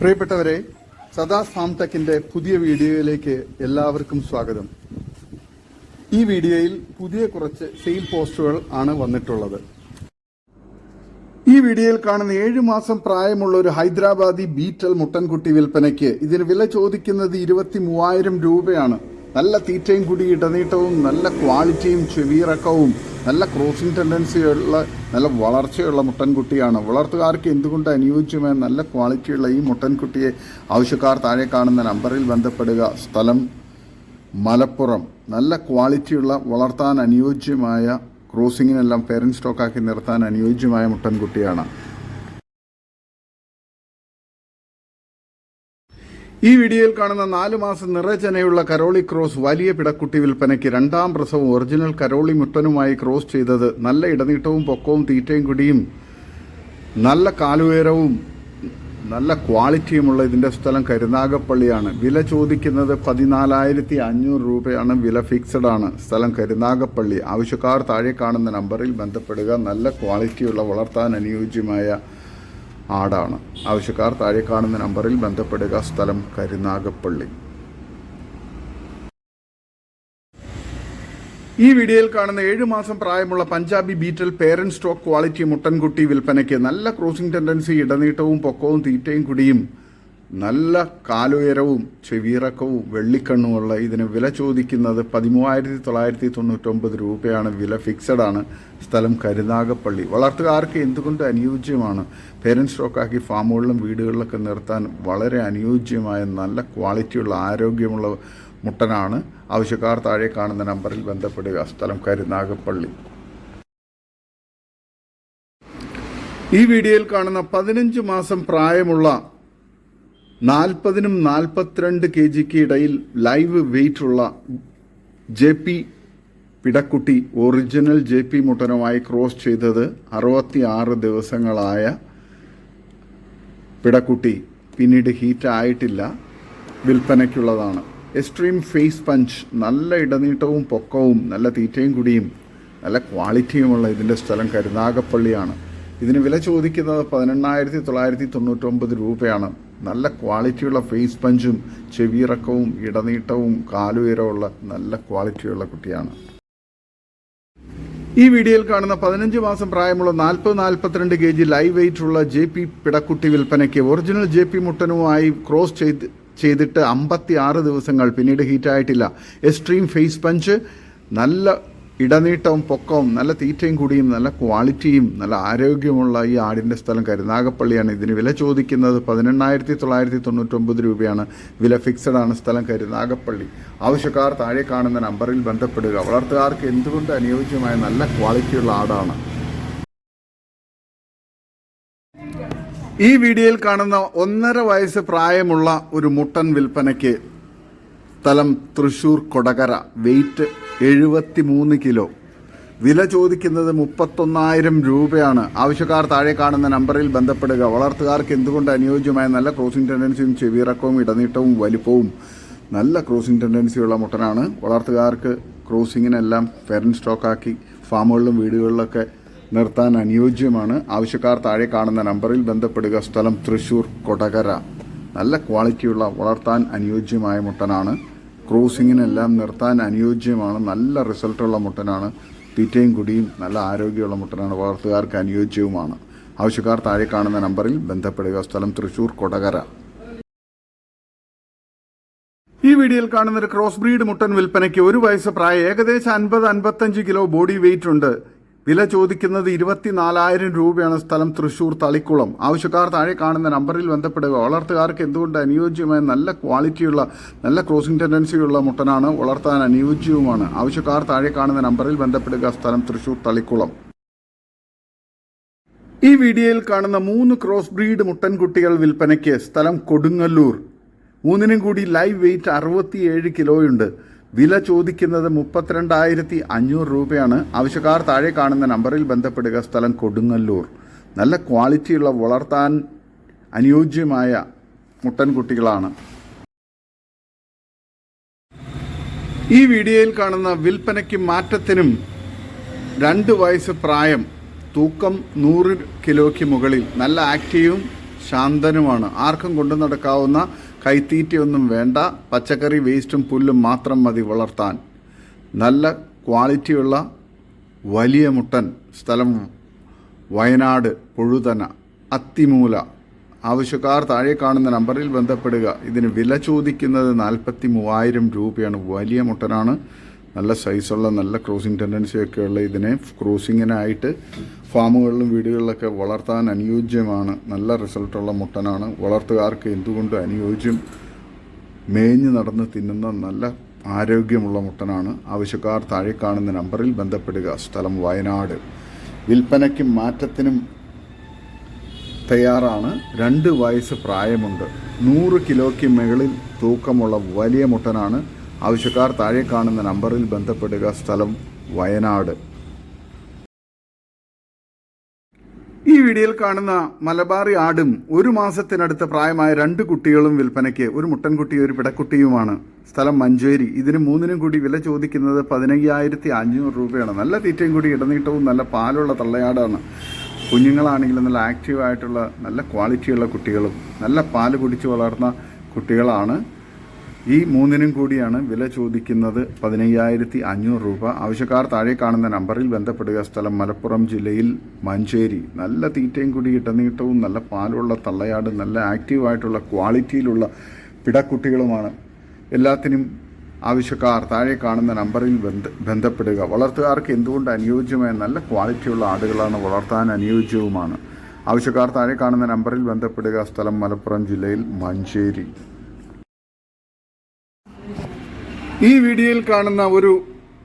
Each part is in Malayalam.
പ്രിയപ്പെട്ടവരെ സദാ ഫാം പുതിയ വീഡിയോയിലേക്ക് എല്ലാവർക്കും സ്വാഗതം. ഈ വീഡിയോയിൽ പുതിയ കുറച്ച് സെയിൽ പോസ്റ്റുകൾ ആണ് വന്നിട്ടുള്ളത്. ഈ വീഡിയോയിൽ കാണുന്ന ഏഴു മാസം പ്രായമുള്ള ഒരു ഹൈദരാബാദി ബീറ്റൽ മുട്ടൻകുട്ടി വിൽപ്പനയ്ക്ക് ഇതിന് വില ചോദിക്കുന്നത് ഇരുപത്തി മൂവായിരം രൂപയാണ്. നല്ല തീറ്റയും കൂടി ഇടനീട്ടവും നല്ല ക്വാളിറ്റിയും ചെവിയിറക്കവും നല്ല ക്രോസിംഗ് ടെൻഡൻസിയുള്ള നല്ല വളർച്ചയുള്ള മുട്ടൻകുട്ടിയാണ്. വളർത്തുകാർക്ക് എന്തുകൊണ്ട് അനുയോജ്യമായ നല്ല ക്വാളിറ്റിയുള്ള ഈ മുട്ടൻകുട്ടിയെ ആവശ്യക്കാർ താഴെ കാണുന്ന നമ്പറിൽ ബന്ധപ്പെടുക? സ്ഥലം മലപ്പുറം. നല്ല ക്വാളിറ്റിയുള്ള വളർത്താൻ അനുയോജ്യമായ ക്രോസിങ്ങിനെല്ലാം പേരന്റ് സ്റ്റോക്കാക്കി നിർത്താൻ അനുയോജ്യമായ മുട്ടൻകുട്ടിയാണ്. ഈ വീഡിയോയിൽ കാണുന്ന നാല് മാസം നിറചനയുള്ള കരോളി ക്രോസ് വലിയ പിടക്കുട്ടി വിൽപ്പനയ്ക്ക് രണ്ടാം പ്രസവം ഒറിജിനൽ കരോളി മുട്ടനുമായി ക്രോസ് ചെയ്തത് നല്ല ഇടനീട്ടവും പൊക്കവും തീറ്റയും കുടിയും നല്ല കാലുയരവും നല്ല ക്വാളിറ്റിയുമുള്ള ഇതിന്റെ സ്ഥലം കരുനാഗപ്പള്ളിയാണ്. വില ചോദിക്കുന്നത് പതിനാലായിരത്തി അഞ്ഞൂറ് രൂപയാണ്. വില ഫിക്സഡ് ആണ്. സ്ഥലം കരുനാഗപ്പള്ളി. ആവശ്യക്കാർ താഴെ കാണുന്ന നമ്പറിൽ ബന്ധപ്പെടുക. നല്ല ക്വാളിറ്റിയുള്ള വളർത്താൻ അനുയോജ്യമായ ആടാണ്. ആവശ്യക്കാർ താഴെ കാണുന്ന നമ്പറിൽ ബന്ധപ്പെടുക. സ്ഥലം കരുനാഗപ്പള്ളി. ഈ വീഡിയോയിൽ കാണുന്ന ഏഴു മാസം പ്രായമുള്ള Punjabi Beetal parent stock quality മുട്ടൻകുട്ടി വിൽപ്പനയ്ക്ക് നല്ല ക്രോസിംഗ് ടെൻഡൻസി ഇടനീട്ടവും പൊക്കവും തീറ്റയും കുടിയും നല്ല കാലുയരവും ചെവിയിറക്കവും വെള്ളിക്കണ്ണുമുള്ള ഇതിന് വില ചോദിക്കുന്നത് പതിമൂവായിരത്തി തൊള്ളായിരത്തി തൊണ്ണൂറ്റൊമ്പത് രൂപയാണ്. വില ഫിക്സഡ് ആണ്. സ്ഥലം കരുനാഗപ്പള്ളി. വളർത്തുകാർക്ക് എന്തുകൊണ്ട് അനുയോജ്യമാണ്? പേരൻസ് സ്റ്റോക്കാക്കി ഫാമുകളിലും വീടുകളിലൊക്കെ നിർത്താൻ വളരെ അനുയോജ്യമായ നല്ല ക്വാളിറ്റിയുള്ള ആരോഗ്യമുള്ള മുട്ടനാണ്. ആവശ്യക്കാർ താഴെ കാണുന്ന നമ്പറിൽ ബന്ധപ്പെടുക. സ്ഥലം കരുനാഗപ്പള്ളി. ഈ വീഡിയോയിൽ കാണുന്ന പതിനഞ്ച് മാസം പ്രായമുള്ള നാൽപ്പതിനും നാൽപ്പത്തിരണ്ട് കെ ജിക്ക് ഇടയിൽ ലൈവ് വെയിറ്റ് ഉള്ള ജെ പി പിടക്കുട്ടി ഒറിജിനൽ ജെ പി മുട്ടനുമായി ക്രോസ് ചെയ്തത് അറുപത്തി ആറ് ദിവസങ്ങളായ പിടക്കുട്ടി. പിന്നീട് ഹീറ്റ് ആയിട്ടില്ല. വിൽപ്പനയ്ക്കുള്ളതാണ്. എക്സ്ട്രീം ഫേസ് പഞ്ച് നല്ല ഇടനീട്ടവും പൊക്കവും നല്ല തീറ്റയും കുടിയും നല്ല ക്വാളിറ്റിയുമുള്ള ഇതിന്റെ സ്ഥലം കരുനാഗപ്പള്ളിയാണ്. ഇതിന് വില ചോദിക്കുന്നത് പതിനെണ്ണായിരത്തി തൊള്ളായിരത്തി തൊണ്ണൂറ്റൊമ്പത് രൂപയാണ്. നല്ല ക്വാളിറ്റിയുള്ള ഫേസ് പഞ്ചും ചെവിയിറക്കവും ഇടനീട്ടവും കാലുയരമുള്ള നല്ല ക്വാളിറ്റിയുള്ള കുട്ടിയാണ്. ഈ വീഡിയോയിൽ കാണുന്ന പതിനഞ്ച് മാസം പ്രായമുള്ള നാൽപ്പത് നാൽപ്പത്തിരണ്ട് കെ ജി ലൈവ് വെയിറ്റ് ഉള്ള ജെ പി പിടക്കുട്ടി വിൽപ്പനയ്ക്ക് ഒറിജിനൽ ജെ പി മുട്ടനുമായി ക്രോസ് ചെയ്ത് ചെയ്തിട്ട് അമ്പത്തി ആറ് ദിവസങ്ങൾ പിന്നീട് ഹീറ്റായിട്ടില്ല. എക്സ്ട്രീം ഫേസ് പഞ്ച് നല്ല ഇടനീട്ടവും പൊക്കവും നല്ല തീറ്റയും കൂടിയും നല്ല ക്വാളിറ്റിയും നല്ല ആരോഗ്യമുള്ള ഈ ആടിന്റെ സ്ഥലം കരുനാഗപ്പള്ളിയാണ്. ഇതിന് വില ചോദിക്കുന്നത് പതിനെണ്ണായിരത്തി തൊള്ളായിരത്തി തൊണ്ണൂറ്റൊമ്പത് രൂപയാണ്. വില ഫിക്സഡ് ആണ് സ്ഥലം കരുനാഗപ്പള്ളി. ആവശ്യക്കാർ താഴെ കാണുന്ന നമ്പറിൽ ബന്ധപ്പെടുക. വളർത്തുകാർക്ക് എന്തുകൊണ്ട് അനുയോജ്യമായ നല്ല ക്വാളിറ്റിയുള്ള ആടാണ്? ഈ വീഡിയോയിൽ കാണുന്ന ഒന്നര വയസ്സ് പ്രായമുള്ള ഒരു മുട്ടൻ വിൽപ്പനയ്ക്ക് സ്ഥലം തൃശൂർ കൊടകര. വെയിറ്റ് എഴുപത്തി മൂന്ന് കിലോ. വില ചോദിക്കുന്നത് മുപ്പത്തൊന്നായിരം രൂപയാണ്. ആവശ്യക്കാർ താഴെ കാണുന്ന നമ്പറിൽ ബന്ധപ്പെടുക. വളർത്തുകാർക്ക് എന്തുകൊണ്ട് അനുയോജ്യമായ നല്ല ക്രോസിംഗ് ടെൻഡൻസിയും ചെവിയിറക്കവും ഇടനീട്ടവും വലിപ്പവും നല്ല ക്രോസിംഗ് ടെൻഡൻസിയുള്ള മുട്ടനാണ്. വളർത്തുകാർക്ക് ക്രോസിങ്ങിനെല്ലാം ഫെറൻ സ്റ്റോക്കാക്കി ഫാമുകളിലും വീടുകളിലൊക്കെ നിർത്താൻ അനുയോജ്യമാണ്. ആവശ്യക്കാർ താഴെ കാണുന്ന നമ്പറിൽ ബന്ധപ്പെടുക. സ്ഥലം തൃശൂർ കൊടകര. നല്ല ക്വാളിറ്റിയുള്ള വളർത്താൻ അനുയോജ്യമായ മുട്ടനാണ്. ക്രോസിങ്ങിനെല്ലാം നിർത്താൻ അനുയോജ്യമാണ്. നല്ല റിസൾട്ടുള്ള മുട്ടനാണ്. തീറ്റയും കുടിയും നല്ല ആരോഗ്യമുള്ള മുട്ടനാണ്. വളർത്തുകാർക്ക് അനുയോജ്യവുമാണ്. ആവശ്യക്കാർ താഴെ കാണുന്ന നമ്പറിൽ ബന്ധപ്പെടുക. സ്ഥലം തൃശൂർ കൊടകര. ഈ വീഡിയോയിൽ കാണുന്ന ഒരു ക്രോസ് ബ്രീഡ് മുട്ടൻ വിൽപ്പനയ്ക്ക് ഒരു വയസ്സ് പ്രായം. ഏകദേശം അൻപത് അൻപത്തഞ്ച് കിലോ ബോഡി വെയിറ്റ് ഉണ്ട്. വില ചോദിക്കുന്നത് ഇരുപത്തിനാലായിരം രൂപയാണ് സ്ഥലം തൃശൂർ തളിക്കുളം. ആവശ്യക്കാർ താഴെ കാണുന്ന നമ്പറിൽ ബന്ധപ്പെടുക. വളർത്തുകാർക്ക് എന്തുകൊണ്ട് അനുയോജ്യമായ നല്ല ക്വാളിറ്റിയുള്ള നല്ല ക്രോസിംഗ് ടെൻഡൻസിയുള്ള മുട്ടനാണ് വളർത്താൻ അനുയോജ്യവുമാണ്. ആവശ്യക്കാർ താഴെ കാണുന്ന നമ്പറിൽ ബന്ധപ്പെടുക. സ്ഥലം തൃശൂർ തളിക്കുളം. ഈ വീഡിയോയിൽ കാണുന്ന മൂന്ന് ക്രോസ് ബ്രീഡ് മുട്ടൻകുട്ടികൾ വിൽപ്പനയ്ക്ക് സ്ഥലം കൊടുങ്ങല്ലൂർ. മൂന്നിനും കൂടി ലൈവ് വെയിറ്റ് അറുപത്തിയേഴ് കിലോയുണ്ട്. വില ചോദിക്കുന്നത് മുപ്പത്തിരണ്ടായിരത്തി അഞ്ഞൂറ് രൂപയാണ്. ആവശ്യക്കാർ താഴെ കാണുന്ന നമ്പറിൽ ബന്ധപ്പെടുക. സ്ഥലം കൊടുങ്ങല്ലൂർ. നല്ല ക്വാളിറ്റിയുള്ള വളർത്താൻ അനുയോജ്യമായ മുട്ടൻകുട്ടികളാണ് ഈ വീഡിയോയിൽ കാണുന്ന വിൽപ്പനയ്ക്കും മാറ്റത്തിനും രണ്ട് വയസ്സ് പ്രായം തൂക്കം നൂറ് കിലോയ്ക്ക് മുകളിൽ നല്ല ആക്റ്റീവും ശാന്തനുമാണ്. ആർക്കും കൊണ്ടു നടക്കാവുന്ന കൈത്തീറ്റയൊന്നും വേണ്ട പച്ചക്കറി വേസ്റ്റും പുല്ലും മാത്രം മതി വളർത്താൻ. നല്ല ക്വാളിറ്റിയുള്ള വലിയ മുട്ടൻ സ്ഥലം വയനാട് പുഴുതന അത്തിമൂല. ആവശ്യക്കാർ താഴെ കാണുന്ന നമ്പറിൽ ബന്ധപ്പെടുക. ഇതിന് വില ചോദിക്കുന്നത് നാൽപ്പത്തി മൂവായിരം രൂപയാണ്. വലിയ മുട്ടനാണ്. നല്ല സൈസുള്ള നല്ല ക്രോസിംഗ് ടെൻഡൻസിയൊക്കെയുള്ള ഇതിനെ ക്രോസിങ്ങിനായിട്ട് ഫാമുകളിലും വീടുകളിലൊക്കെ വളർത്താൻ അനുയോജ്യമാണ്. നല്ല റിസൾട്ടുള്ള മുട്ടനാണ്. വളർത്തുകാർക്ക് എന്തുകൊണ്ടും അനുയോജ്യം? മേഞ്ഞ് നടന്ന് തിന്നുന്ന നല്ല ആരോഗ്യമുള്ള മുട്ടനാണ്. ആവശ്യക്കാർ താഴെ കാണുന്ന നമ്പറിൽ ബന്ധപ്പെടുക. സ്ഥലം വയനാട്. വിൽപ്പനയ്ക്കും മാറ്റത്തിനും തയ്യാറാണ്. രണ്ട് വയസ്സ് പ്രായമുണ്ട്. നൂറ് കിലോയ്ക്ക് മുകളിൽ തൂക്കമുള്ള വലിയ മുട്ടനാണ്. ആവശ്യക്കാർ താഴെ കാണുന്ന നമ്പറിൽ ബന്ധപ്പെടുക. സ്ഥലം വയനാട്. ഈ വീഡിയോയിൽ കാണുന്ന മലബാറി ആടും ഒരു മാസത്തിനടുത്ത് പ്രായമായ രണ്ട് കുട്ടികളും വിൽപ്പനയ്ക്ക് ഒരു മുട്ടൻകുട്ടിയും ഒരു പിടക്കുട്ടിയുമാണ്. സ്ഥലം മഞ്ചേരി. ഇതിന് മൂന്നിനും കൂടി വില ചോദിക്കുന്നത് പതിനയ്യായിരത്തി അഞ്ഞൂറ് രൂപയാണ്. നല്ല തീറ്റയും കൂടി ഇടനീട്ടവും നല്ല പാലുള്ള തള്ളയാടാണ്. കുഞ്ഞുങ്ങളാണെങ്കിലും നല്ല ആക്റ്റീവായിട്ടുള്ള നല്ല ക്വാളിറ്റിയുള്ള കുട്ടികളും നല്ല പാൽ കുടിച്ച് വളർന്ന കുട്ടികളാണ് ഈ മൂന്നിനും കൂടിയാണ് വില ചോദിക്കുന്നത് പതിനയ്യായിരത്തി അഞ്ഞൂറ് രൂപ. ആവശ്യക്കാർ താഴെ കാണുന്ന നമ്പറിൽ ബന്ധപ്പെടുക. സ്ഥലം മലപ്പുറം ജില്ലയിൽ മഞ്ചേരി. നല്ല തീറ്റയും കൂടി ഇട്ടനീട്ടവും നല്ല പാലുള്ള തള്ളയാട് നല്ല ആക്റ്റീവായിട്ടുള്ള ക്വാളിറ്റിയിലുള്ള പിടക്കുട്ടികളുമാണ്. എല്ലാത്തിനും ആവശ്യക്കാർ താഴെ കാണുന്ന നമ്പറിൽ ബന്ധ ബന്ധപ്പെടുക. വളർത്തുകാർക്ക് എന്തുകൊണ്ട് അനുയോജ്യമായ നല്ല ക്വാളിറ്റിയുള്ള ആടുകളാണ് വളർത്താൻ അനുയോജ്യവുമാണ്? ആവശ്യക്കാർ താഴെ കാണുന്ന നമ്പറിൽ ബന്ധപ്പെടുക. സ്ഥലം മലപ്പുറം ജില്ലയിൽ മഞ്ചേരി. ഈ വീഡിയോയിൽ കാണുന്ന ഒരു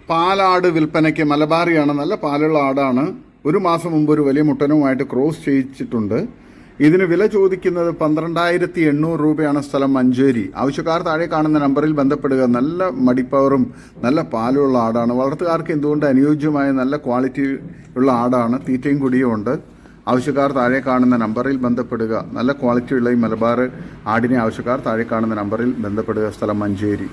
പാലാട് വിൽപ്പനയ്ക്ക് മലബാറിയാണ് നല്ല പാലുള്ള ആടാണ്. ഒരു മാസം മുമ്പ് ഒരു വലിയ മുട്ടനുമായിട്ട് ക്രോസ് ചെയ്യിച്ചിട്ടുണ്ട്. ഇതിന് വില ചോദിക്കുന്നത് പന്ത്രണ്ടായിരത്തി എണ്ണൂറ് രൂപയാണ് സ്ഥലം മഞ്ചേരി. ആവശ്യക്കാർ താഴെ കാണുന്ന നമ്പറിൽ ബന്ധപ്പെടുക. നല്ല മടിപ്പവറും നല്ല പാലുള്ള ആടാണ്. വളർത്തുകാർക്ക് എന്തുകൊണ്ട് അനുയോജ്യമായ നല്ല ക്വാളിറ്റി ഉള്ള ആടാണ്? തീറ്റയും കുടിയും ഉണ്ട്. ആവശ്യക്കാർ താഴെ കാണുന്ന നമ്പറിൽ ബന്ധപ്പെടുക. നല്ല ക്വാളിറ്റിയുള്ള ഈ മലബാർ ആടിനെ ആവശ്യക്കാർ താഴെ കാണുന്ന നമ്പറിൽ ബന്ധപ്പെടുക. സ്ഥലം മഞ്ചേരി.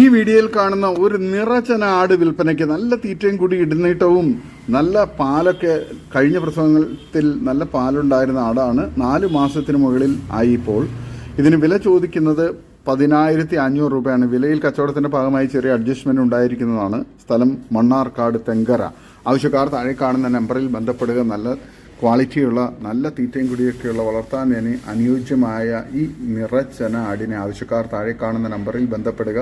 ഈ വീഡിയോയിൽ കാണുന്ന ഒരു നിറച്ചന ആട് വിൽപ്പനയ്ക്ക് നല്ല തീറ്റയും കൂടി ഇടുന്നീട്ടവും നല്ല പാലൊക്കെ കഴിഞ്ഞ പ്രസവത്തിൽ നല്ല പാലുണ്ടായിരുന്ന ആടാണ്. നാല് മാസത്തിന് മുകളിൽ ആയി ഇപ്പോൾ ഇതിന് വില ചോദിക്കുന്നത് പതിനായിരത്തി അഞ്ഞൂറ് രൂപയാണ്. വിലയിൽ കച്ചവടത്തിന്റെ ഭാഗമായി ചെറിയ അഡ്ജസ്റ്റ്മെന്റ് ഉണ്ടായിരിക്കുന്നതാണ്. സ്ഥലം മണ്ണാർക്കാട് തെങ്കര. ആവശ്യക്കാർ താഴെ കാണുന്ന നമ്പറിൽ ബന്ധപ്പെടുക. നല്ല ക്വാളിറ്റിയുള്ള നല്ല തീറ്റയും കുടിയൊക്കെയുള്ള വളർത്താൻ അനു അനുയോജ്യമായ ഈ നിറച്ചന ആടിനെ ആവശ്യക്കാർ താഴെ കാണുന്ന നമ്പറിൽ ബന്ധപ്പെടുക.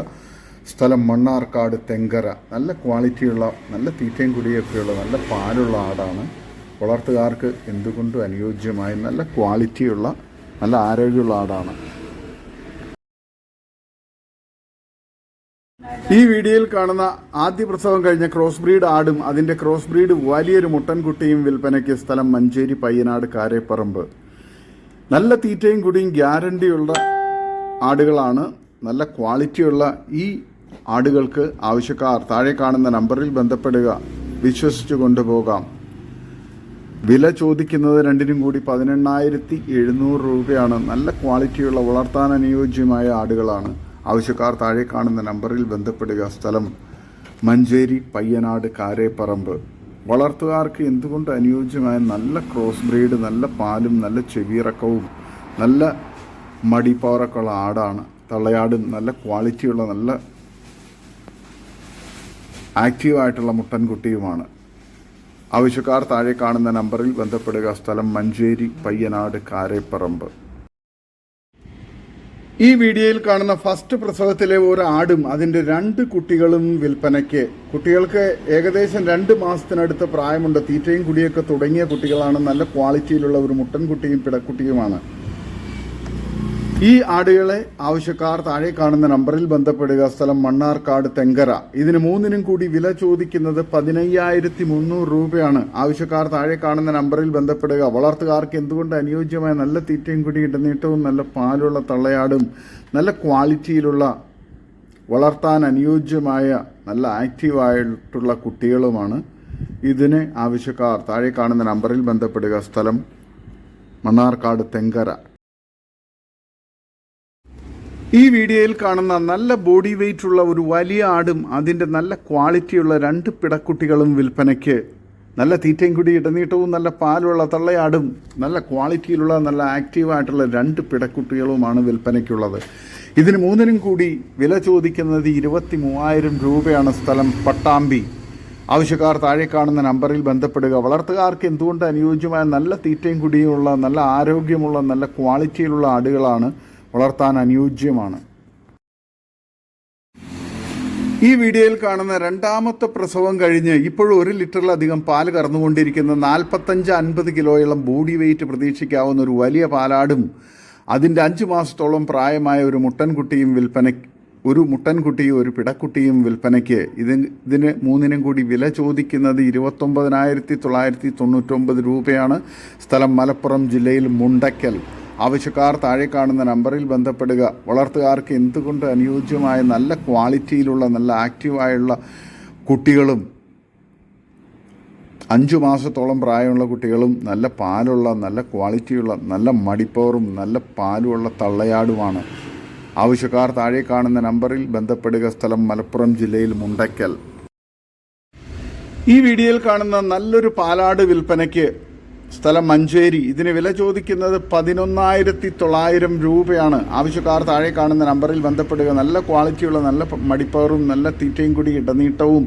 സ്ഥലം മണ്ണാർക്കാട് തെങ്കര. നല്ല ക്വാളിറ്റിയുള്ള നല്ല തീറ്റയും കുടിയൊക്കെയുള്ള നല്ല പാലുള്ള ആടാണ്. വളർത്തുകാർക്ക് എന്തുകൊണ്ടും അനുയോജ്യമായ? നല്ല ക്വാളിറ്റിയുള്ള നല്ല ആരോഗ്യമുള്ള ആടാണ്. ഈ വീഡിയോയിൽ കാണുന്ന ആദ്യ പ്രസവം കഴിഞ്ഞ ക്രോസ് ബ്രീഡ് ആടും അതിന്റെ ക്രോസ് ബ്രീഡ് വലിയൊരു മുട്ടൻകുട്ടിയും വിൽപ്പനയ്ക്ക് സ്ഥലം മഞ്ചേരി പയ്യനാട് കാരേപ്പറമ്പ്. നല്ല തീറ്റയും കുടിയും ഗ്യാരണ്ടിയുള്ള ആടുകളാണ്. നല്ല ക്വാളിറ്റിയുള്ള ഈ ആടുകൾക്ക് ആവശ്യക്കാർ താഴെ കാണുന്ന നമ്പറിൽ ബന്ധപ്പെടുക വിശ്വസിച്ചു കൊണ്ടുപോകാം. വില ചോദിക്കുന്നത് രണ്ടിനും കൂടി പതിനെണ്ണായിരത്തി എഴുന്നൂറ് രൂപയാണ്. നല്ല ക്വാളിറ്റിയുള്ള വളർത്താൻ അനുയോജ്യമായ ആടുകളാണ്. ആവശ്യക്കാർ താഴെ കാണുന്ന നമ്പറിൽ ബന്ധപ്പെടുക. സ്ഥലം മഞ്ചേരി പയ്യനാട് കാരേപ്പറമ്പ്. വളർത്തുകാർക്ക് എന്തുകൊണ്ട് അനുയോജ്യമായ നല്ല ക്രോസ് ബ്രീഡ് നല്ല പാലും നല്ല ചെവിയിറക്കവും നല്ല മടിപ്പവറൊക്കെ ഉള്ള ആടാണ്. തള്ളയാടും നല്ല ക്വാളിറ്റിയുള്ള നല്ല ആക്റ്റീവായിട്ടുള്ള മുട്ടൻകുട്ടിയുമാണ്. ആവശ്യക്കാർ താഴെ കാണുന്ന നമ്പറിൽ ബന്ധപ്പെടുക. സ്ഥലം മഞ്ചേരി പയ്യനാട് കാരേപ്പറമ്പ്. ഈ വീഡിയോയിൽ കാണുന്ന ഫസ്റ്റ് പ്രസവത്തിലെ ഒരു ആടും അതിന്റെ രണ്ട് കുട്ടികളും വിൽപ്പനയ്ക്ക്. കുട്ടികൾക്ക് ഏകദേശം രണ്ട് മാസത്തിനടുത്ത് പ്രായമുണ്ട്. തീറ്റയും കുടിയൊക്കെ തുടങ്ങിയ കുട്ടികളാണ്. നല്ല ക്വാളിറ്റിയിലുള്ള ഒരു മുട്ടൻകുട്ടിയും പിടക്കുട്ടിയുമാണ്. ഈ ആടുകളെ ആവശ്യക്കാർ താഴെ കാണുന്ന നമ്പറിൽ ബന്ധപ്പെടുക. സ്ഥലം മണ്ണാർക്കാട് തെങ്കര. ഇതിന് മൂന്നിനും കൂടി വില ചോദിക്കുന്നത് പതിനയ്യായിരത്തി മുന്നൂറ് രൂപയാണ്. ആവശ്യക്കാർ താഴെ കാണുന്ന നമ്പറിൽ ബന്ധപ്പെടുക. വളർത്തുകാർക്ക് എന്തുകൊണ്ട് അനുയോജ്യമായ നല്ല തീറ്റയും കൂടി ഇടനീട്ടവും നല്ല പാലുള്ള തള്ളയാടും നല്ല ക്വാളിറ്റിയിലുള്ള വളർത്താൻ അനുയോജ്യമായ നല്ല ആക്റ്റീവായിട്ടുള്ള കുട്ടികളുമാണ് ഇതിന് ആവശ്യക്കാർ. താഴെ കാണുന്ന നമ്പറിൽ ബന്ധപ്പെടുക. സ്ഥലം മണ്ണാർക്കാട് തെങ്കര. ഈ വീഡിയോയിൽ കാണുന്ന നല്ല ബോഡി വെയിറ്റ് ഉള്ള ഒരു വലിയ ആടും അതിന്റെ നല്ല ക്വാളിറ്റിയുള്ള രണ്ട് പിടക്കുട്ടികളും വിൽപ്പനയ്ക്ക്. നല്ല തീറ്റയും കുടി ഇടനീട്ടവും നല്ല പാലുള്ള തള്ളയാടും നല്ല ക്വാളിറ്റിയിലുള്ള നല്ല ആക്റ്റീവായിട്ടുള്ള രണ്ട് പിടക്കുട്ടികളുമാണ് വിൽപ്പനയ്ക്കുള്ളത്. ഇതിന് മൂന്നിനും കൂടി വില ചോദിക്കുന്നത് ഇരുപത്തി മൂവായിരം രൂപയാണ് സ്ഥലം പട്ടാമ്പി. ആവശ്യക്കാർ താഴെ കാണുന്ന നമ്പറിൽ ബന്ധപ്പെടുക. വളർത്തുകാർക്ക് എന്തുകൊണ്ട് അനുയോജ്യമായ നല്ല തീറ്റയും കുടിയുമുള്ള നല്ല ആരോഗ്യമുള്ള നല്ല ക്വാളിറ്റിയിലുള്ള ആടുകളാണ് വളർത്താൻ അനുയോജ്യമാണ്. ഈ വീഡിയോയിൽ കാണുന്ന രണ്ടാമത്തെ പ്രസവം കഴിഞ്ഞ് ഇപ്പോഴും ഒരു ലിറ്ററിലധികം പാൽ കറന്നുകൊണ്ടിരിക്കുന്ന നാൽപ്പത്തഞ്ച് അൻപത് കിലോയോളം ബോഡി വെയിറ്റ് പ്രതീക്ഷിക്കാവുന്ന ഒരു വലിയ പാലാടും അതിന്റെ അഞ്ച് മാസത്തോളം പ്രായമായ ഒരു മുട്ടൻകുട്ടിയും വിൽപ്പന ഒരു മുട്ടൻകുട്ടിയും ഒരു പിടക്കുട്ടിയും വിൽപ്പനയ്ക്ക് ഇതിന് ഇതിന് മൂന്നിനും കൂടി വില ചോദിക്കുന്നത് ഇരുപത്തൊമ്പതിനായിരത്തി തൊള്ളായിരത്തി തൊണ്ണൂറ്റൊമ്പത് രൂപയാണ്. സ്ഥലം മലപ്പുറം ജില്ലയിൽ മുണ്ടക്കൽ. ആവശ്യക്കാർ താഴെ കാണുന്ന നമ്പറിൽ ബന്ധപ്പെടുക. വളർത്തുകാർക്ക് എന്തുകൊണ്ട് അനുയോജ്യമായ നല്ല ക്വാളിറ്റിയിലുള്ള നല്ല ആക്റ്റീവായുള്ള കുട്ടികളും അഞ്ചു മാസത്തോളം പ്രായമുള്ള കുട്ടികളും നല്ല പാലുള്ള നല്ല ക്വാളിറ്റിയുള്ള നല്ല മടിപ്പവറും നല്ല പാലുമുള്ള തള്ളയാടുമാണ്. ആവശ്യക്കാർ താഴെ കാണുന്ന നമ്പറിൽ ബന്ധപ്പെടുക. സ്ഥലം മലപ്പുറം ജില്ലയിൽ മുണ്ടയ്ക്കൽ. ഈ വീഡിയോയിൽ കാണുന്ന നല്ലൊരു പാലാട് വിൽപ്പനയ്ക്ക് സ്ഥലം മഞ്ചേരി. ഇതിന് വില ചോദിക്കുന്നത് പതിനൊന്നായിരത്തി തൊള്ളായിരം രൂപയാണ്. ആവശ്യക്കാർ താഴെ കാണുന്ന നമ്പറിൽ ബന്ധപ്പെടുക. നല്ല ക്വാളിറ്റിയുള്ള നല്ല മടിപ്പവറും നല്ല തീറ്റയും കൂടി ഇടനീട്ടവും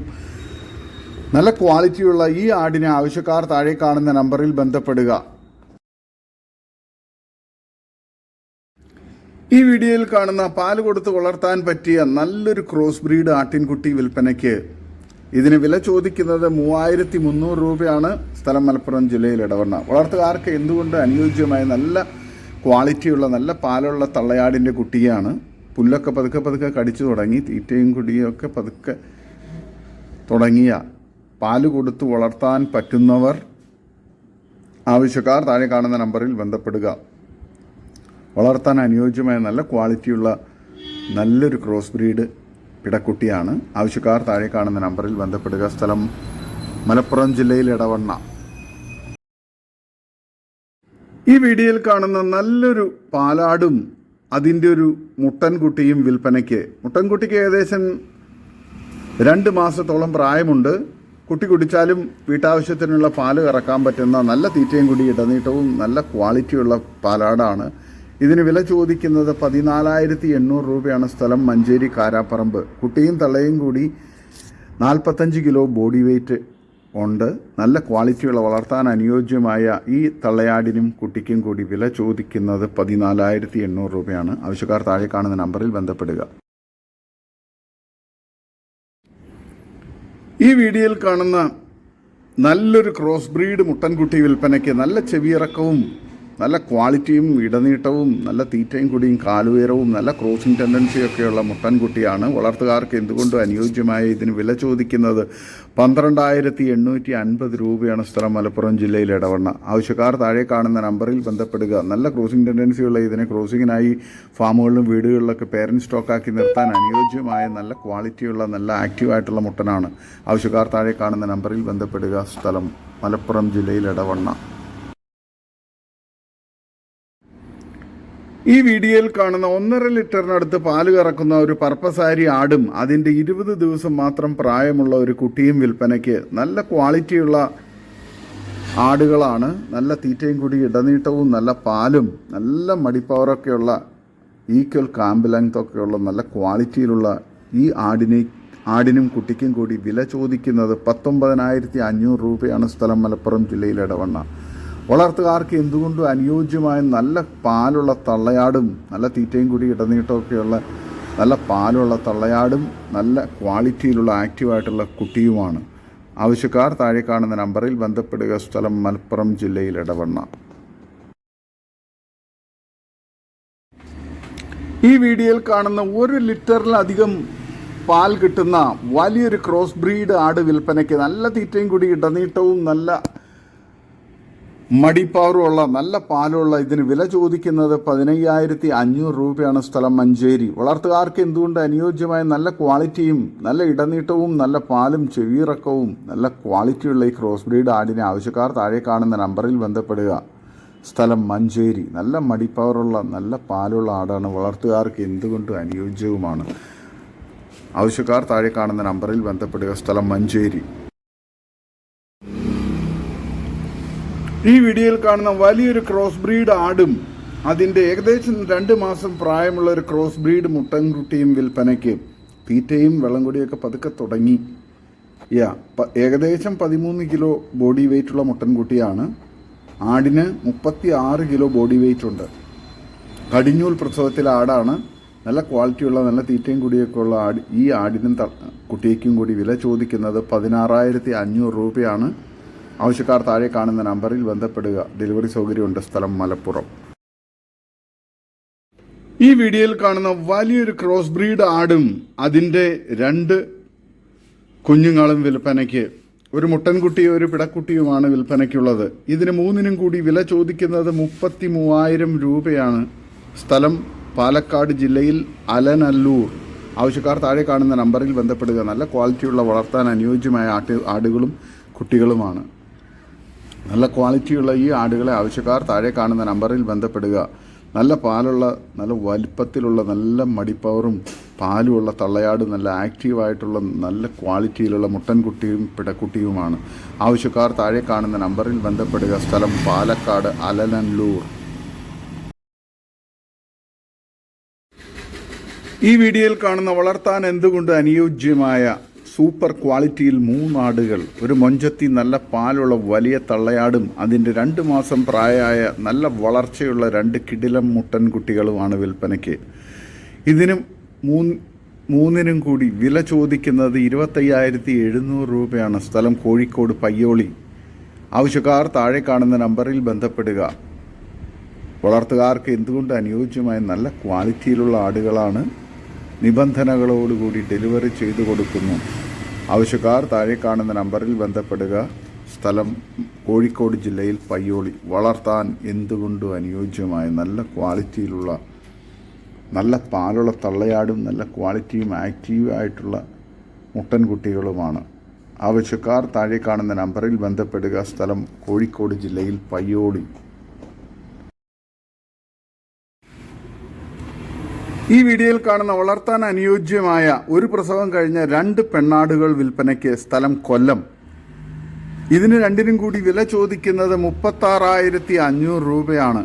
നല്ല ക്വാളിറ്റിയുള്ള ഈ ആടിനെ ആവശ്യക്കാർ താഴെ കാണുന്ന നമ്പറിൽ ബന്ധപ്പെടുക. ഈ വീഡിയോയിൽ കാണുന്ന പാൽ കൊടുത്ത് വളർത്താൻ പറ്റിയ നല്ലൊരു ക്രോസ് ബ്രീഡ് ആട്ടിൻകുട്ടി വിൽപ്പനയ്ക്ക് ഇതിന് വില ചോദിക്കുന്നത് മൂവായിരത്തി മുന്നൂറ് രൂപയാണ് സ്ഥലം മലപ്പുറം ജില്ലയിൽ ഇടവണ്ണ. വളർത്തുകാർക്ക് എന്തുകൊണ്ട് അനുയോജ്യമായ നല്ല ക്വാളിറ്റിയുള്ള നല്ല പാലുള്ള തള്ളയാടിന്റെ കുട്ടിയാണ്? പുല്ലൊക്കെ പതുക്കെ പതുക്കെ കടിച്ചു തുടങ്ങി തീറ്റയും കുടിയും ഒക്കെ പതുക്കെ തുടങ്ങിയ പാൽ കൊടുത്ത് വളർത്താൻ പറ്റുന്നവർ ആവശ്യക്കാർ താഴെ കാണുന്ന നമ്പറിൽ ബന്ധപ്പെടുക. വളർത്താൻ അനുയോജ്യമായ നല്ല ക്വാളിറ്റിയുള്ള നല്ലൊരു ക്രോസ് ബ്രീഡ് പിടക്കുട്ടിയാണ്. ആവശ്യക്കാർ താഴെ കാണുന്ന നമ്പറിൽ ബന്ധപ്പെടുക. സ്ഥലം മലപ്പുറം ജില്ലയിൽ ഇടവണ്ണ ഈ വീഡിയോയിൽ കാണുന്ന നല്ലൊരു പാലാടും അതിന്റെ ഒരു മുട്ടൻകുട്ടിയും വിൽപ്പനയ്ക്ക്. മുട്ടൻകുട്ടിക്ക് ഏകദേശം രണ്ട് മാസത്തോളം പ്രായമുണ്ട്. കുട്ടി കുടിച്ചാലും വീട്ടാവശ്യത്തിനുള്ള പാൽ കറക്കാൻ പറ്റുന്ന നല്ല തീറ്റയും കൂടി ഇടനീട്ടവും നല്ല ക്വാളിറ്റിയുള്ള പാലാടാണ്. ഇതിന് വില ചോദിക്കുന്നത് പതിനാലായിരത്തി എണ്ണൂറ് രൂപയാണ് സ്ഥലം മഞ്ചേരി കാരാപ്പറമ്പ്. കുട്ടിയും തള്ളയും കൂടി നാൽപ്പത്തഞ്ച് കിലോ ബോഡി വെയ്റ്റ് ഉണ്ട്. നല്ല ക്വാളിറ്റിയുള്ള വളർത്താൻ അനുയോജ്യമായ ഈ തള്ളയാടിനും കുട്ടിക്കും കൂടി വില ചോദിക്കുന്നത് പതിനാലായിരത്തി എണ്ണൂറ് രൂപയാണ്. ആവശ്യക്കാർ താഴെ കാണുന്ന നമ്പറിൽ ബന്ധപ്പെടുക. ഈ വീഡിയോയിൽ കാണുന്ന നല്ലൊരു ക്രോസ് ബ്രീഡ് മുട്ടൻകുട്ടി വിൽപ്പനയ്ക്ക് നല്ല ചെവിയിറക്കവും നല്ല ക്വാളിറ്റിയും ഇടനീട്ടവും നല്ല തീറ്റയും കൂടിയും കാലുയരവും നല്ല ക്രോസിംഗ് ടെൻഡൻസിയൊക്കെയുള്ള മുട്ടൻകുട്ടിയാണ്. വളർത്തുകാർക്ക് എന്തുകൊണ്ടും അനുയോജ്യമായ ഇതിന് വില ചോദിക്കുന്നത് പന്ത്രണ്ടായിരത്തി എണ്ണൂറ്റി അൻപത് രൂപയാണ് സ്ഥലം മലപ്പുറം ജില്ലയിൽ ഇടവണ്ണ ആവശ്യക്കാർ താഴെ കാണുന്ന നമ്പറിൽ ബന്ധപ്പെടുക. നല്ല ക്രോസിംഗ് ടെൻഡൻസിയുള്ള ഇതിനെ ക്രോസിങ്ങിനായി ഫാമുകളിലും വീടുകളിലൊക്കെ പേരന്റ് സ്റ്റോക്കാക്കി നിർത്താൻ അനുയോജ്യമായ നല്ല ക്വാളിറ്റിയുള്ള നല്ല ആക്റ്റീവായിട്ടുള്ള മുട്ടനാണ്. ആവശ്യക്കാർ താഴെ കാണുന്ന നമ്പറിൽ ബന്ധപ്പെടുക. സ്ഥലം മലപ്പുറം ജില്ലയിൽ ഇടവണ്ണ ഈ വീഡിയോയിൽ കാണുന്ന ഒന്നര ലിറ്ററിനടുത്ത് പാൽ കറക്കുന്ന ഒരു പർപ്പസാരി ആടും അതിന്റെ ഇരുപത് ദിവസം മാത്രം പ്രായമുള്ള ഒരു കുട്ടിയും വിൽപ്പനയ്ക്ക് നല്ല ക്വാളിറ്റിയുള്ള ആടുകളാണ്. നല്ല തീറ്റയും കൂടി ഇടനീട്ടവും നല്ല പാലും നല്ല മടിപ്പവറൊക്കെയുള്ള ഈക്വൽ കാമ്പ് ലെങ്ത് നല്ല ക്വാളിറ്റിയിലുള്ള ഈ ആടിനെ ആടിനും കുട്ടിക്കും കൂടി വില ചോദിക്കുന്നത് പത്തൊമ്പതിനായിരത്തി അഞ്ഞൂറ് രൂപയാണ് സ്ഥലം മലപ്പുറം ജില്ലയിൽ ഇടവണ്ണ വളർത്തുകാർക്ക് എന്തുകൊണ്ടും അനുയോജ്യമായ നല്ല പാലുള്ള തള്ളയാടും നല്ല തീറ്റയും കൂടി ഇടനീട്ടമൊക്കെയുള്ള നല്ല പാലുള്ള തള്ളയാടും നല്ല ക്വാളിറ്റിയിലുള്ള ആക്റ്റീവായിട്ടുള്ള കുട്ടിയുമാണ്. ആവശ്യക്കാർ താഴെ കാണുന്ന നമ്പറിൽ ബന്ധപ്പെടുക. സ്ഥലം മലപ്പുറം ജില്ലയിൽ ഇടവണ്ണ ഈ വീഡിയോയിൽ കാണുന്ന ഒരു ലിറ്ററിലധികം പാൽ കിട്ടുന്ന വലിയൊരു ക്രോസ് ബ്രീഡ് ആട് വിൽപ്പനയ്ക്ക് നല്ല തീറ്റയും കൂടി ഇടനീട്ടവും നല്ല മടിപ്പാറുള്ള നല്ല പാലുള്ള ഇതിന് വില ചോദിക്കുന്നത് പതിനയ്യായിരത്തി അഞ്ഞൂറ് രൂപയാണ് സ്ഥലം മഞ്ചേരി. വളർത്തുകാർക്ക് എന്തുകൊണ്ട് അനുയോജ്യമായ നല്ല ക്വാളിറ്റിയും നല്ല ഇടനീട്ടവും നല്ല പാലും ചെവിയിറക്കവും നല്ല ക്വാളിറ്റിയുള്ള ഈ ക്രോസ് ബ്രീഡ് ആടിനെ ആവശ്യക്കാർ താഴെ കാണുന്ന നമ്പറിൽ ബന്ധപ്പെടുക. സ്ഥലം മഞ്ചേരി. നല്ല മടിപ്പവറുള്ള നല്ല പാലുള്ള ആടാണ് വളർത്തുകാർക്ക് എന്തുകൊണ്ടും അനുയോജ്യവുമാണ്? ആവശ്യക്കാർ താഴെ കാണുന്ന നമ്പറിൽ ബന്ധപ്പെടുക. സ്ഥലം മഞ്ചേരി. ഈ വീഡിയോയിൽ കാണുന്ന വലിയൊരു ക്രോസ് ബ്രീഡ് ആടും അതിന്റെ ഏകദേശം രണ്ട് മാസം പ്രായമുള്ള ഒരു ക്രോസ് ബ്രീഡ് മുട്ടൻകുട്ടിയും വിൽപ്പനയ്ക്ക് തീറ്റയും വെള്ളംകൊടിയൊക്കെ പതുക്കെ തുടങ്ങി. യാ ഏകദേശം പതിമൂന്ന് കിലോ ബോഡി വെയിറ്റുള്ള മുട്ടൻകുട്ടിയാണ് ആടിന് മുപ്പത്തി ആറ് കിലോ ബോഡി വെയിറ്റ് ഉണ്ട്. കടിഞ്ഞൂൽ പ്രസവത്തിലെ ആടാണ്. നല്ല ക്വാളിറ്റിയുള്ള നല്ല തീറ്റയും കൂടിയൊക്കെ ഉള്ള ആട് ഈ ആടിനും കുട്ടിയേക്കും കൂടി വില ചോദിക്കുന്നത് പതിനാറായിരത്തി അഞ്ഞൂറ് രൂപയാണ്. ആവശ്യക്കാർ താഴെ കാണുന്ന നമ്പറിൽ ബന്ധപ്പെടുക. ഡെലിവറി സൗകര്യമുണ്ട്. സ്ഥലം മലപ്പുറം. ഈ വീഡിയോയിൽ കാണുന്ന വലിയൊരു ക്രോസ് ബ്രീഡ് ആടും അതിന്റെ രണ്ട് കുഞ്ഞുങ്ങളും വിൽപ്പനയ്ക്ക്. ഒരു മുട്ടൻകുട്ടിയും ഒരു പിടക്കുട്ടിയുമാണ് വിൽപ്പനയ്ക്കുള്ളത്. ഇതിന് മൂന്നിനും കൂടി വില ചോദിക്കുന്നത് മുപ്പത്തി മൂവായിരം രൂപയാണ്. സ്ഥലം പാലക്കാട് ജില്ലയിൽ അലനല്ലൂർ. ആവശ്യക്കാർ താഴെ കാണുന്ന നമ്പറിൽ ബന്ധപ്പെടുക. നല്ല ക്വാളിറ്റിയുള്ള വളർത്താൻ അനുയോജ്യമായ ആട്ട് ആടുകളും കുട്ടികളുമാണ്. നല്ല ക്വാളിറ്റിയുള്ള ഈ ആടുകളെ ആവശ്യക്കാർ താഴെ കാണുന്ന നമ്പറിൽ ബന്ധപ്പെടുക. നല്ല പാലുള്ള നല്ല വലിപ്പത്തിലുള്ള നല്ല മടിപ്പവറും പാലുമുള്ള തള്ളയാട് നല്ല ആക്റ്റീവായിട്ടുള്ള നല്ല ക്വാളിറ്റിയിലുള്ള മുട്ടൻകുട്ടിയും പിടക്കുട്ടിയുമാണ്. ആവശ്യക്കാർ താഴെ കാണുന്ന നമ്പറിൽ ബന്ധപ്പെടുക. സ്ഥലം പാലക്കാട് അലനല്ലൂർ. ഈ വീഡിയോയിൽ കാണുന്ന വളർത്താൻ എന്തുകൊണ്ട് അനുയോജ്യമായ സൂപ്പർ ക്വാളിറ്റിയിൽ മൂന്നാടുകൾ ഒരു മൊഞ്ചത്തി നല്ല പാലുള്ള വലിയ തള്ളയാടും അതിന്റെ രണ്ട് മാസം പ്രായമായ നല്ല വളർച്ചയുള്ള രണ്ട് കിടിലം മുട്ടൻ കുട്ടികളുമാണ് വിൽപ്പനയ്ക്ക്. ഇതിനും മൂന്ന് മൂന്നിനും കൂടി വില ചോദിക്കുന്നത് ഇരുപത്തയ്യായിരത്തി എഴുന്നൂറ് രൂപയാണ്. സ്ഥലം കോഴിക്കോട് പയ്യോളി. ആവശ്യക്കാർ താഴെ കാണുന്ന നമ്പറിൽ ബന്ധപ്പെടുക. വളർത്തുകാർക്ക് എന്തുകൊണ്ട് അനുയോജ്യമായ നല്ല ക്വാളിറ്റിയിലുള്ള ആടുകളാണ് നിബന്ധനകളോടുകൂടി ഡെലിവറി ചെയ്തു കൊടുക്കുന്നു. ആവശ്യക്കാർ താഴെ കാണുന്ന നമ്പറിൽ ബന്ധപ്പെടുക. സ്ഥലം കോഴിക്കോട് ജില്ലയിൽ പയ്യോളി. വളർത്താൻ എന്തുകൊണ്ടും അനുയോജ്യമായ നല്ല ക്വാളിറ്റിയിലുള്ള നല്ല പാലുള്ള തള്ളയാടും നല്ല ക്വാളിറ്റിയും ആക്റ്റീവ് ആയിട്ടുള്ള മുട്ടൻകുട്ടികളുമാണ്. ആവശ്യക്കാർ താഴെ കാണുന്ന നമ്പറിൽ ബന്ധപ്പെടുക. സ്ഥലം കോഴിക്കോട് ജില്ലയിൽ പയ്യോളി. ഈ വീഡിയോയിൽ കാണുന്ന വളർത്താൻ അനുയോജ്യമായ ഒരു പ്രസവം കഴിഞ്ഞ രണ്ട് പെണ്ണാടുകൾ വിൽപ്പനയ്ക്ക് സ്ഥലം കൊല്ലം. ഇതിന് രണ്ടിനും കൂടി വില ചോദിക്കുന്നത് മുപ്പത്താറായിരത്തി അഞ്ഞൂറ് രൂപയാണ്.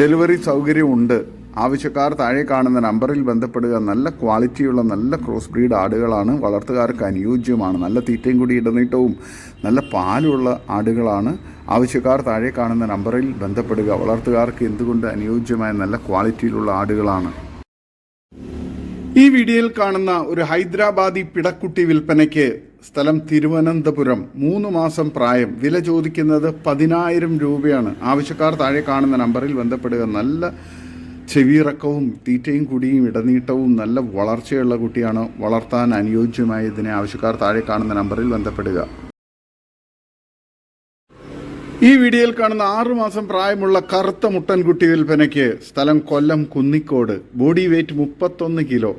ഡെലിവറി സൗകര്യമുണ്ട്. ആവശ്യക്കാർ താഴെ കാണുന്ന നമ്പറിൽ ബന്ധപ്പെടുക നല്ല ക്വാളിറ്റിയുള്ള നല്ല ക്രോസ് ബ്രീഡ് ആടുകളാണ്. വളർത്തുകാർക്ക് അനുയോജ്യമാണ്. നല്ല തീറ്റയും കൂടി ഇടനീട്ടവും നല്ല പാലുള്ള ആടുകളാണ്. ആവശ്യക്കാർ താഴെ കാണുന്ന നമ്പറിൽ ബന്ധപ്പെടുക. വളർത്തുകാർക്ക് എന്തുകൊണ്ട് അനുയോജ്യമായ നല്ല ക്വാളിറ്റിയിലുള്ള ആടുകളാണ്? ഈ വീഡിയോയിൽ കാണുന്ന ഒരു ഹൈദരാബാദി പിടക്കുട്ടി വിൽപ്പനയ്ക്ക് സ്ഥലം തിരുവനന്തപുരം. മൂന്ന് മാസം പ്രായം. വില ചോദിക്കുന്നത് പതിനായിരം രൂപയാണ്. ആവശ്യക്കാർ താഴെ കാണുന്ന നമ്പറിൽ ബന്ധപ്പെടുക. നല്ല ചെവിയിറക്കവും തീറ്റയും കുടിയും ഇടനീട്ടവും നല്ല വളർച്ചയുള്ള കുട്ടിയാണ് വളർത്താൻ അനുയോജ്യമായ ഇതിനെ ആവശ്യക്കാർ താഴെ കാണുന്ന നമ്പറിൽ ബന്ധപ്പെടുക. ഈ വീഡിയോയിൽ കാണുന്ന ആറുമാസം പ്രായമുള്ള കറുത്ത മുട്ടൻകുട്ടി വിൽപ്പനയ്ക്ക് സ്ഥലം കൊല്ലം കുന്നിക്കോട്. ബോഡി വെയ്റ്റ് മുപ്പത്തൊന്ന് കിലോ.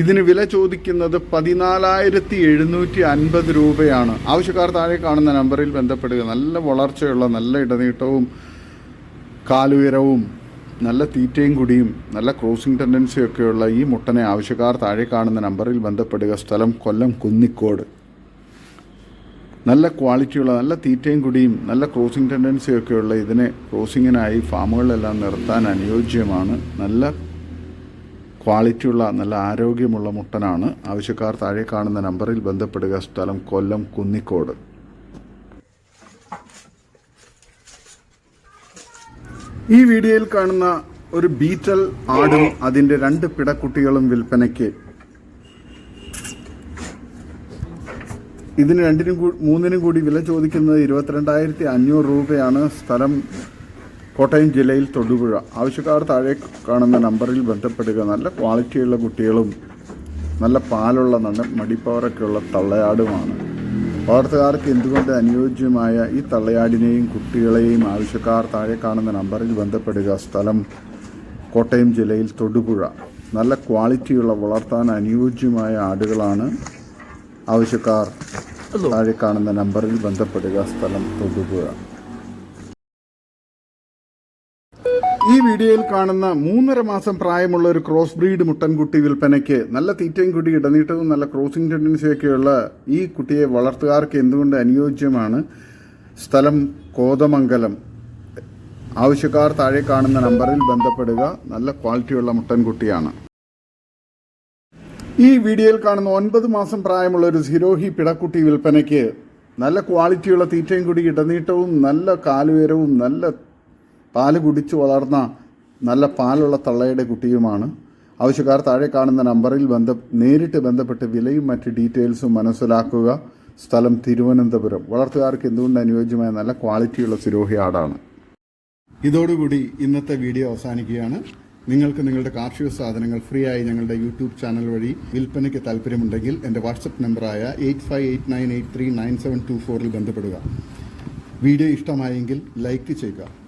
ഇതിന് വില ചോദിക്കുന്നത് പതിനാലായിരത്തി എഴുന്നൂറ്റി അൻപത് രൂപയാണ്. ആവശ്യക്കാർ താഴെ കാണുന്ന നമ്പറിൽ ബന്ധപ്പെടുക. നല്ല വളർച്ചയുള്ള നല്ല ഇടനീട്ടവും കാലുയരവും നല്ല തീറ്റയും കുടിയും നല്ല ക്രോസിംഗ് ടെൻഡൻസിയൊക്കെയുള്ള ഈ മുട്ടനെ ആവശ്യക്കാർ താഴെ കാണുന്ന നമ്പറിൽ ബന്ധപ്പെടുക. സ്ഥലം കൊല്ലം കുന്നിക്കോട്. നല്ല ക്വാളിറ്റിയുള്ള നല്ല തീറ്റയും കുടിയും നല്ല ക്രോസിംഗ് ടെൻഡൻസിയൊക്കെയുള്ള ഇതിനെ ക്രോസിങ്ങിനായി ഫാമുകളിലെല്ലാം നിർത്താൻ അനുയോജ്യമാണ്. നല്ല ക്വാളിറ്റിയുള്ള നല്ല ആരോഗ്യമുള്ള മുട്ടനാണ് ആവശ്യക്കാർ താഴെ കാണുന്ന നമ്പറിൽ ബന്ധപ്പെടുക. സ്ഥലം കൊല്ലം കുന്നിക്കോട്. ഈ വീഡിയോയിൽ കാണുന്ന ഒരു ബീറ്റൽ ആടും അതിന്റെ രണ്ട് പിടക്കുട്ടികളും വിൽപ്പനയ്ക്ക്. ഇതിന് രണ്ടിനും മൂന്നിനും കൂടി വില ചോദിക്കുന്നത് ഇരുപത്തിരണ്ടായിരത്തി അഞ്ഞൂറ് രൂപയാണ്. സ്ഥലം കോട്ടയം ജില്ലയിൽ തൊടുപുഴ. ആവശ്യക്കാർ താഴെ കാണുന്ന നമ്പറിൽ ബന്ധപ്പെടുക. നല്ല ക്വാളിറ്റിയുള്ള കുട്ടികളും നല്ല പാലുള്ള നല്ല മടിപ്പവറൊക്കെയുള്ള തള്ളയാടുമാണ്. വളർത്തുകാർക്ക് എന്തുകൊണ്ട് അനുയോജ്യമായ ഈ തള്ളയാടിനെയും കുട്ടികളെയും ആവശ്യക്കാർ താഴെ കാണുന്ന നമ്പറിൽ ബന്ധപ്പെടുക? സ്ഥലം കോട്ടയം ജില്ലയിൽ തൊടുപുഴ. നല്ല ക്വാളിറ്റിയുള്ള വളർത്താൻ അനുയോജ്യമായ ആടുകളാണ് ആവശ്യക്കാർ താഴെ കാണുന്ന നമ്പറിൽ ബന്ധപ്പെടുക. സ്ഥലം തൊടുപുഴ. ഈ വീഡിയോയിൽ കാണുന്ന മൂന്നര മാസം പ്രായമുള്ള ഒരു ക്രോസ് ബ്രീഡ് മുട്ടൻകുട്ടി വിൽപ്പനയ്ക്ക് നല്ല തീറ്റയും കുട്ടി ഇടനീട്ടവും നല്ല ക്രോസിംഗ് ടെൻഡൻസിയൊക്കെയുള്ള ഈ കുട്ടിയെ വളർത്തുകാർക്ക് എന്തുകൊണ്ട് അനുയോജ്യമാണ്? സ്ഥലം കോതമംഗലം. ആവശ്യക്കാർ താഴെ കാണുന്ന നമ്പറിൽ ബന്ധപ്പെടുക. നല്ല ക്വാളിറ്റിയുള്ള മുട്ടൻകുട്ടിയാണ്. ഈ വീഡിയോയിൽ കാണുന്ന ഒൻപത് മാസം പ്രായമുള്ള ഒരു സിരോഹി പിടക്കുട്ടി വിൽപ്പനയ്ക്ക് നല്ല ക്വാളിറ്റിയുള്ള തീറ്റയും കൂടി ഇടനീട്ടവും നല്ല കാലുയരവും നല്ല പാൽ കുടിച്ചു വളർന്ന നല്ല പാലുള്ള തള്ളയുടെ കുട്ടിയുമാണ്. ആവശ്യക്കാർ താഴെ കാണുന്ന നമ്പറിൽ ബന്ധ നേരിട്ട് ബന്ധപ്പെട്ട് വിലയും മറ്റ് ഡീറ്റെയിൽസും മനസ്സിലാക്കുക. സ്ഥലം തിരുവനന്തപുരം. വളർത്തുകാർക്ക് എന്തുകൊണ്ട് അനുയോജ്യമായ നല്ല ക്വാളിറ്റിയുള്ള സിരോഹി ആടാണ്. ഇതോടുകൂടി ഇന്നത്തെ വീഡിയോ അവസാനിക്കുകയാണ്. നിങ്ങൾക്ക് നിങ്ങളുടെ കാർഷിക സാധനങ്ങൾ ഫ്രീ ആയി ഞങ്ങളുടെ യൂട്യൂബ് ചാനൽ വഴി വിൽപ്പനയ്ക്ക് താല്പര്യമുണ്ടെങ്കിൽ എന്റെ വാട്സപ്പ് നമ്പറായ eight five eight nine eight three nine seven two ഫോറിൽ ബന്ധപ്പെടുക. വീഡിയോ ഇഷ്ടമായെങ്കിൽ ലൈക്ക് ചെയ്യുക.